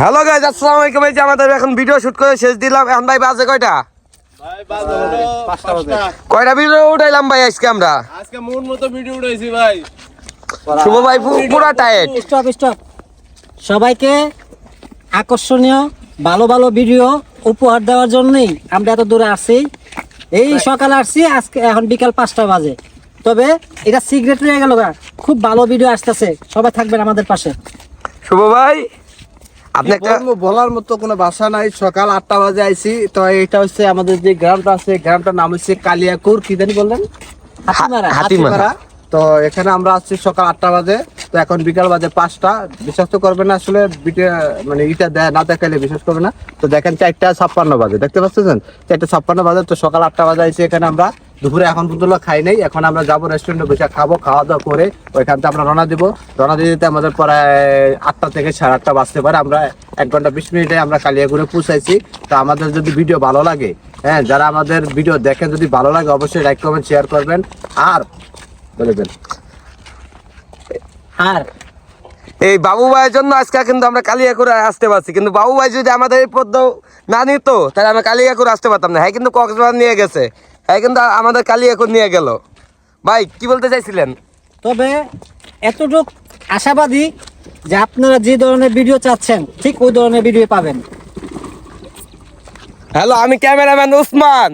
Hello guys আসসালামু আলাইকুম। এই যে আমাদের এখন ভিডিও শুট করে শেষ দিলাম। এখন ভাই বাজে কয়টা? কয়টা ভিডিও উঠাইলাম ভাই আজকে আমরা? আজকে মন মতো ভিডিও উঠাইছি ভাই। শুভ ভাই পুরা টাইট স্টপ স্টপ সবাইকে আকর্ষণীয় ভালো ভালো ভিডিও উপহার দেওয়ার জন্যই আমরা এত দূরে আসছি। এই সকালে আসছি আজকে এখন বিকাল পাঁচটা বাজে। তবে এটা সিগারেট রয়ে গেল খুব ভালো ভিডিও আসতেছে। সবাই থাকবেন আমাদের পাশে। শুভ ভাই। আপনি একটা বলার মতো কোনো ভাষা নাই। সকাল আটটা বাজে আইছি। তো এটা হচ্ছে আমাদের যে গ্রামটা আছে গ্রামটার নাম হচ্ছে কালিয়াকুর। কি জানি বললেন? হাতিমারা। তো এখানে আমরা আসছি সকাল আটটা বাজে। তো এখন বিকাল বাজে পাঁচটা। বিশ্বাস তো করবে না আসলে মানে ইটা দেয় না দেখাইলে বিশ্বাস করবে না। তো দেখেন চারটা ছাপ্পান্ন বাজে দেখতে পাচ্ছেন? চারটা ছাপ্পান্ন বাজে তো সকাল আটটা বাজে আইছি এখানে আমরা। দুপুরে এখন পর্যন্ত খাই নাই। এখন আমরা যাব রেস্টুরেন্টে বসে খাব খাওয়া দাওয়া করে ওইখান থেকে আমরা রওনা দিব। রওনা দিয়ে দিতে আমাদের প্রায় আটটা থেকে সাড়ে আটটা বাজতে পারে। আমরা এক ঘণ্টা বিশ মিনিটে আমরা কালিয়াগুড়ে পৌঁছাইছি। তো আমাদের যদি ভিডিও ভালো লাগে হ্যাঁ যারা আমাদের ভিডিও দেখেন যদি ভালো লাগে, অবশ্যই লাইক কমেন্ট শেয়ার করবেন। আর বলবেন আর এই বাবু ভাইয়ের জন্য আজকে কিন্তু আমরা কালিয়া করে আসতে পারছি। কিন্তু বাবু ভাই যদি আমাদের এই পদ্ম না নিত, তাহলে আমরা কালিয়া করে আসতে পারতাম না। হ্যাঁ কিন্তু কক্সবাজার নিয়ে গেছে। হ্যাঁ কিন্তু আমাদের কালিয়া এখন নিয়ে গেল। ভাই কি বলতে চাইছিলেন? তবে এতটুক আশাবাদী যে আপনারা যে ধরনের ভিডিও চাচ্ছেন ঠিক ওই ধরনের ভিডিও পাবেন। হ্যালো আমি ক্যামেরাম্যান উসমান।